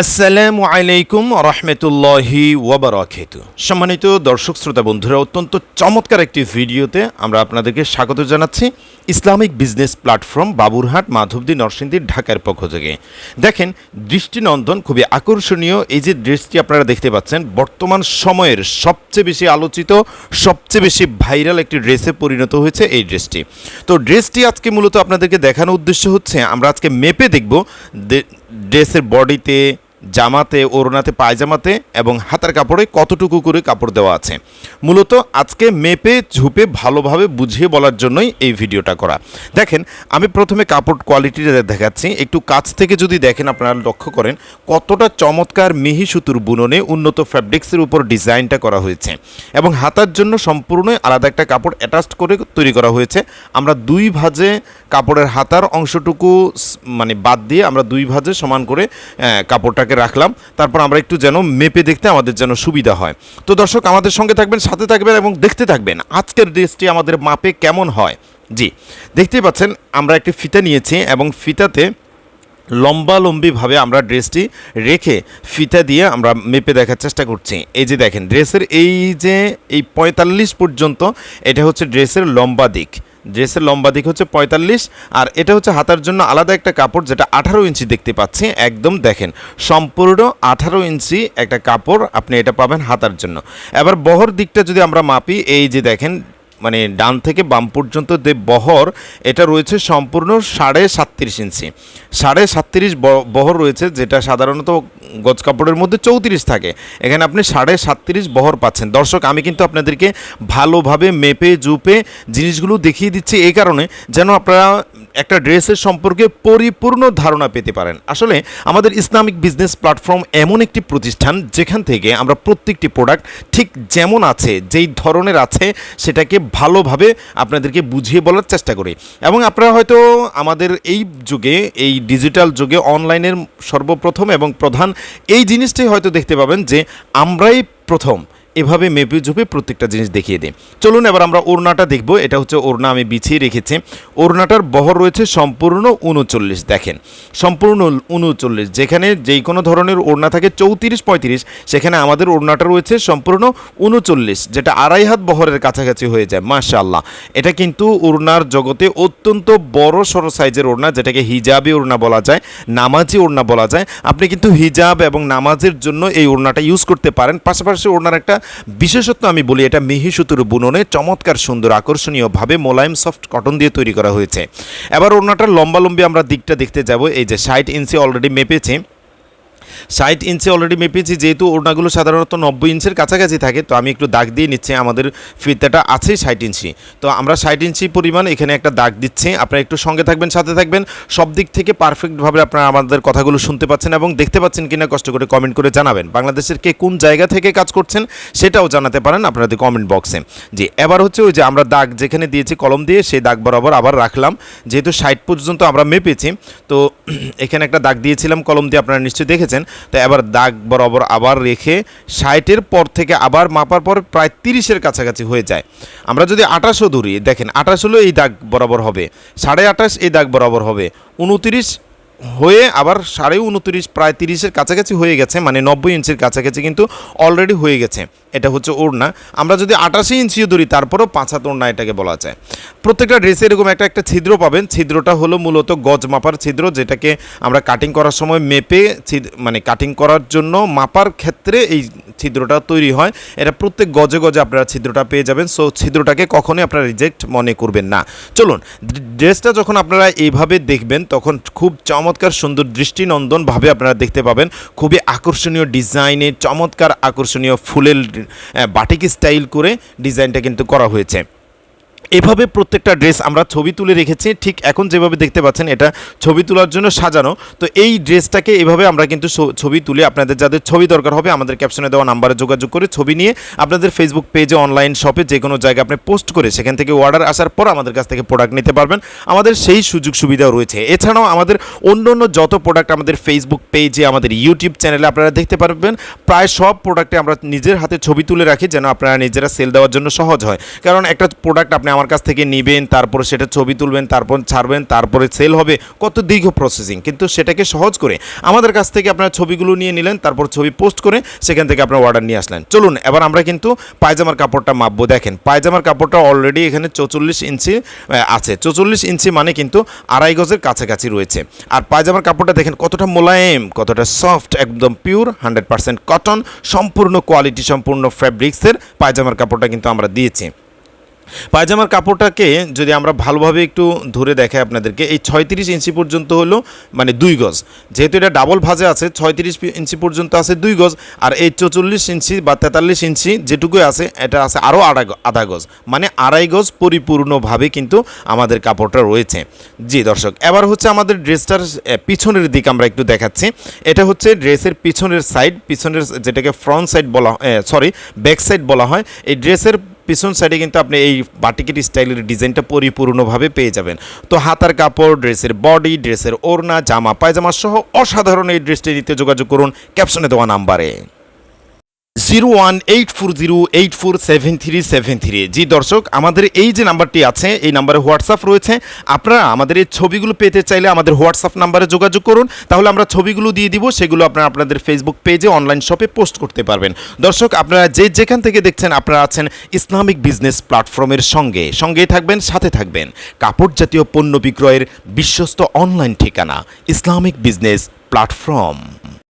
আসসালামু আলাইকুম রহমতুল্লাহি ওবরাকাতু সম্মানিত দর্শক, শ্রোতা, বন্ধুরা, অত্যন্ত চমৎকার একটি ভিডিওতে আমরা আপনাদেরকে স্বাগত জানাচ্ছি Islamic business platform Baburhat, Madhabdi, Narsingdi, ঢাকার পক্ষ থেকে। দেখেন, দৃষ্টিনন্দন খুবই আকর্ষণীয়। এই যে ড্রেসটি আপনারা দেখতে পাচ্ছেন, বর্তমান সময়ের সবচেয়ে বেশি আলোচিত, সবচেয়ে বেশি ভাইরাল একটি ড্রেসে পরিণত হয়েছে এই ড্রেসটি। তো ড্রেসটি আজকে মূলত আপনাদেরকে দেখানোর উদ্দেশ্য হচ্ছে, আমরা আজকে মেপে দেখব ড্রেসের বডিতে জামাতে ওড়নাতে পায়জামাতে এবং হাতার কাপড়ে কতটুকু করে কাপড় দেওয়া আছে। মূলত আজকে মেপে ঝুপে ভালোভাবে বুঝিয়ে বলার জন্যই এই ভিডিওটা করা। দেখেন আমি প্রথমে কাপড় কোয়ালিটিটা দেখাচ্ছি। একটু কাছ থেকে যদি দেখেন আপনারা লক্ষ্য করেন কতটা চমৎকার মিহি সুতুর বুননে উন্নত ফ্যাব্রিক্সের উপর ডিজাইনটা করা হয়েছে এবং হাতার জন্য সম্পূর্ণই আলাদা একটা কাপড় অ্যাটাচড করে তৈরি করা হয়েছে। আমরা দুই ভাজে কাপড়ের হাতার অংশটুকু মানে বাদ দিয়ে আমরা দুই ভাজে সমান করে আহ, কাপড়টাকে রাখলাম, তারপর আমরা একটু যেন মেপে দেখতে আমাদের যেন সুবিধা হয়। তো দর্শক, আমাদের সঙ্গে থাকবেন, সাথে থাকবেন এবং দেখতে থাকবেন আজকের ড্রেসটি আমাদের মাপে কেমন হয়। জি, দেখতেই পাচ্ছেন, আমরা একটি ফিতা নিয়েছি এবং ফিতাতে লম্বালম্বিভাবে আমরা ড্রেসটি রেখে ফিতা দিয়ে আমরা মেপে দেখার চেষ্টা করছি। এই যে দেখেন, ড্রেসের এই যে, এই পঁয়তাল্লিশ পর্যন্ত, এটা হচ্ছে ড্রেসের লম্বা দিক। ড্রেসের লম্বা দিক হচ্ছে পঁয়তাল্লিশ, আর এটা হচ্ছে হাতার জন্য আলাদা একটা কাপড় যেটা আঠারো ইঞ্চি দেখতে পাচ্ছি, একদম দেখেন। সম্পূর্ণ আঠারো ইঞ্চি একটা কাপড় আপনি এটা পাবেন হাতার জন্য। এবার বহর দিকটা যদি আমরা মাপি, এই যে দেখেন মানে ডান থেকে বাম পর্যন্ত যে বহর, এটা রয়েছে সম্পূর্ণ সাড়ে সাতত্রিশ ইঞ্চি। সাড়ে সাতত্রিশ বহর রয়েছে, যেটা সাধারণত গজ কাপড়ের মধ্যে চৌত্রিশ থাকে। এখানে আপনি সাড়ে সাতত্রিশ বহর পাচ্ছেন। দর্শক, আমি কিন্তু আপনাদেরকে ভালোভাবে মেপে, জুপে জিনিসগুলো দেখিয়ে দিচ্ছি এই কারণে, যেন আপনারা একটা ড্রেসের সম্পর্কে পরিপূর্ণ ধারণা পেতে পারেন। আসলে আমাদের ইসলামিক বিজনেস প্ল্যাটফর্ম এমন একটি প্রতিষ্ঠান যেখান থেকে আমরা প্রত্যেকটি প্রোডাক্ট ঠিক যেমন আছে, যেই ধরনের আছে, সেটাকে ভালোভাবে আপনাদেরকে বুঝিয়ে বলার চেষ্টা করি। এবং আপনারা হয়তো আমাদের এই যুগে, এই ডিজিটাল যুগে, অনলাইনের সর্বপ্রথম এবং প্রধান এই জিনিসটাই হয়তো দেখতে পাবেন যে আমরাই প্রথম। এভাবে মেপে ঝুপে প্রত্যেকটা জিনিস দেখিয়ে দিই। চলুন এবার আমরা ওড়নাটা দেখব। এটা হচ্ছে ওড়না আমি বিছিয়ে রেখেছি। ওড়নাটার বহর রয়েছে সম্পূর্ণ উনচল্লিশ, দেখেন। সম্পূর্ণ উনচল্লিশ, যেখানে যেই কোনো ধরনের ওড়না থাকে চৌত্রিশ, পঁয়ত্রিশ, সেখানে আমাদের ওড়নাটা রয়েছে সম্পূর্ণ উনচল্লিশ, যেটা আড়াই হাত বহরের কাছাকাছি হয়ে যায়, মাশাআল্লাহ। এটা কিন্তু ওড়নার জগতে অত্যন্ত বড় সড়ো সাইজের ওড়না, যেটাকে হিজাবি ওড়না বলা যায়, নামাজি ওড়না বলা যায়। আপনি কিন্তু হিজাব এবং নামাজের জন্য এই ওড়নাটা ইউজ করতে পারেন। পাশাপাশি ওড়নার একটা বিশেষত্ব আমি বলি, এটা মিহি সুতুর বুননে চমৎকার সুন্দর আকর্ষণীয়ভাবে মোলায়েম সফট কটন দিয়ে তৈরি করা হয়েছে। এবার ওড়নাটার লম্বালম্বি আমরা দিকটা দেখতে যাব, এই যে ষাট ইঞ্চি অলরেডি মেপেছে। ষাট ইঞ্চে অলরেডি মেপেছি, যেহেতু ওড়নাগুলো সাধারণত নব্বই ইঞ্চের কাছাকাছি থাকে, তো আমি একটু দাগ দিয়ে নিচ্ছি, আমাদের ফিতাটা আছে ষাট ইঞ্চি। তো আমরা ষাট ইঞ্চি পরিমাণ এখানে একটা দাগ দিচ্ছি, আপনারা একটু সঙ্গে থাকবেন, সাথে থাকবেন। সব দিক থেকে পারফেক্টভাবে আপনারা আমাদের কথাগুলো শুনতে পাচ্ছেন এবং দেখতে পাচ্ছেন কিনা, কষ্ট করে কমেন্ট করে জানাবেন। বাংলাদেশের কে কোন জায়গা থেকে কাজ করছেন, সেটাও জানাতে পারেন আপনাদের কমেন্ট বক্সে জি, এবার হচ্ছে ওই যে আমরা দাগ যেখানে দিয়েছি, কলম দিয়ে, সেই দাগ বরাবর আবার রাখলাম। যেহেতু ষাট পর্যন্ত আমরা মেপেছি, তো এখানে একটা দাগ দিয়েছিলাম, কলম দিয়ে আপনারা নিশ্চয়ই দেখেছেন। তো এবার দাগ বরাবর আবার রেখে ষাটের পর থেকে আবার মাপার পর প্রায় তিরিশের কাছাকাছি হয়ে যায়। আমরা যদি আঠাশও ধরি, দেখেন আঠাশ হলো এই দাগ বরাবর হবে, সাড়ে আঠাশ এই দাগ বরাবর হবে, উনতিরিশ হয়ে আবার সাড়ে উনত্রিশ, প্রায় তিরিশের কাছাকাছি হয়ে গেছে মানে নব্বই ইঞ্চির কাছাকাছি কিন্তু অলরেডি হয়ে গেছে। এটা হচ্ছে ওড়না। আমরা যদি আটাশি ইঞ্চিও ধরি, তারপরেও পাঁচ হাত ওড়না এটাকে বলা যায়। প্রত্যেকটা ড্রেসে এরকম একটা একটা ছিদ্র পাবেন। ছিদ্রটা হলো মূলত গজ মাপার ছিদ্র, যেটাকে আমরা কাটিং করার সময় মেপে মানে কাটিং করার জন্য মাপার ক্ষেত্রে এই ছিদ্রটা তৈরি হয়। এটা প্রত্যেক গজে গজে আপনারা ছিদ্রটা পেয়ে যাবেন। সো ছিদ্রটাকে কখনোই আপনারা রিজেক্ট মনে করবেন না। চলুন ড্রেসটা যখন আপনারা এইভাবে দেখবেন, তখন খুব চমৎকার সুন্দর দৃষ্টিনন্দনভাবে আপনারা দেখতে পাবেন। খুবই আকর্ষণীয় ডিজাইনে চমৎকার আকর্ষণীয় ফুলের বাটিক স্টাইল করে ডিজাইনটা কিন্তু করা হয়েছে। এভাবে প্রত্যেকটা ড্রেস আমরা ছবি তুলে রেখেছি। ঠিক এখন যেভাবে দেখতে পাচ্ছেন, এটা ছবি তোলার জন্য সাজানো। তো এই ড্রেসটাকে এভাবে আমরা কিন্তু ছবি তুলে। আপনাদের যাদের ছবি দরকার হবে, আমাদের ক্যাপশনে দেওয়া নাম্বারে যোগাযোগ করে ছবি নিয়ে আপনাদের ফেসবুক পেজে অনলাইন শপে যে কোনো জায়গায় আপনি পোস্ট করে সেখান থেকে অর্ডার আসার পর আমাদের কাছ থেকে প্রোডাক্ট নিতে পারবেন। আমাদের সেই সুযোগ সুবিধাও রয়েছে। এছাড়াও আমাদের অন্য অন্য যত প্রোডাক্ট আমাদের ফেসবুক পেজে আমাদের ইউটিউব চ্যানেলে আপনারা দেখতে পারবেন, প্রায় সব প্রোডাক্টে আমরা নিজের হাতে ছবি তুলে রাখি যেন আপনারা নিজেরা সেল দেওয়ার জন্য সহজ হয়। কারণ একটা প্রোডাক্ট আপনি আমাদের আমার কাছ থেকে নেবেন, তারপরে সেটা ছবি তুলবেন, তারপর ছাড়বেন, তারপরে সেল হবে। কত দীর্ঘ প্রসেসিং কিন্তু সেটাকে সহজ করে আমাদের কাছ থেকে আপনার ছবিগুলো নিয়ে নিলেন, তারপর ছবি পোস্ট করে সেখান থেকে আপনার অর্ডার নিয়ে আসলেন। চলুন, এবার আমরা কিন্তু পায়জামার কাপড়টা মাপবো। দেখেন, পায়জামার কাপড়টা অলরেডি এখানে চৌচল্লিশ ইঞ্চি আছে। চৌচল্লিশ ইঞ্চি মানে কিন্তু আড়াই গজের কাছাকাছি রয়েছে। আর পায়জামার কাপড়টা দেখেন কতটা মোলায়েম, কতটা সফট একদম পিওর হান্ড্রেড পার্সেন্ট কটন সম্পূর্ণ কোয়ালিটি সম্পূর্ণ ফ্যাব্রিক্সের পায়জামার কাপড়টা কিন্তু আমরা দিয়েছি। পায়জামার কাপড়টাকে যদি আমরা ভালোভাবে একটু ধরে দেখাই আপনাদেরকে, এই ছয়ত্রিশ ইঞ্চি পর্যন্ত হলো মানে দুই গজ। যেহেতু এটা ডাবল ভাজে আছে, ছয়ত্রিশ ইঞ্চি পর্যন্ত আছে দুই গজ, আর এই চৌচল্লিশ ইঞ্চি বা তেতাল্লিশ ইঞ্চি যেটুকু আছে, এটা আছে আরও আড়াই গ- আধা গজ। মানে আড়াই গজ পরিপূর্ণভাবে কিন্তু আমাদের কাপড়টা রয়েছে। জি দর্শক, এবার হচ্ছে আমাদের ড্রেসটার পিছনের দিক আমরা একটু দেখাচ্ছি। এটা হচ্ছে ড্রেসের পিছনের সাইড পিছনের যেটাকে ফ্রন্ট সাইড বলা সরি ব্যাক সাইড বলা হয়। এই ড্রেসের পিছন সাইডে কিন্তু আপনি এই বাটিকের স্টাইলের ডিজাইনটা পরিপূর্ণভাবে পেয়ে যাবেন। তো হাতার কাপড়, ড্রেসের বডি ড্রেসের ওড়না, জামা পায়জামা সহ অসাধারণ এই ড্রেসটি নিতে যোগাযোগ করুন ক্যাপশনে দেওয়া নাম্বারে। Zero one eight four zero eight four seven three seven three. জি দর্শক, আমাদের এই যে নাম্বারটি আছে, এই নাম্বারে হোয়াটসঅ্যাপ রয়েছে। আপনারা আমাদের এই ছবিগুলো পেতে চাইলে আমাদের হোয়াটসঅ্যাপ নাম্বারে যোগাযোগ করুন। তাহলে আমরা ছবিগুলো দিয়ে দিব, সেগুলো আপনারা আপনাদের ফেসবুক পেজে অনলাইন শপে পোস্ট করতে পারবেন। দর্শক, আপনারা যে যেখান থেকে দেখছেন, আপনারা আছেন ইসলামিক বিজনেস প্ল্যাটফর্মের সঙ্গে। সঙ্গেই থাকবেন, সাথে থাকবেন। কাপড় জাতীয় পণ্য বিক্রয়ের বিশ্বস্ত অনলাইন ঠিকানা, ইসলামিক বিজনেস প্ল্যাটফর্ম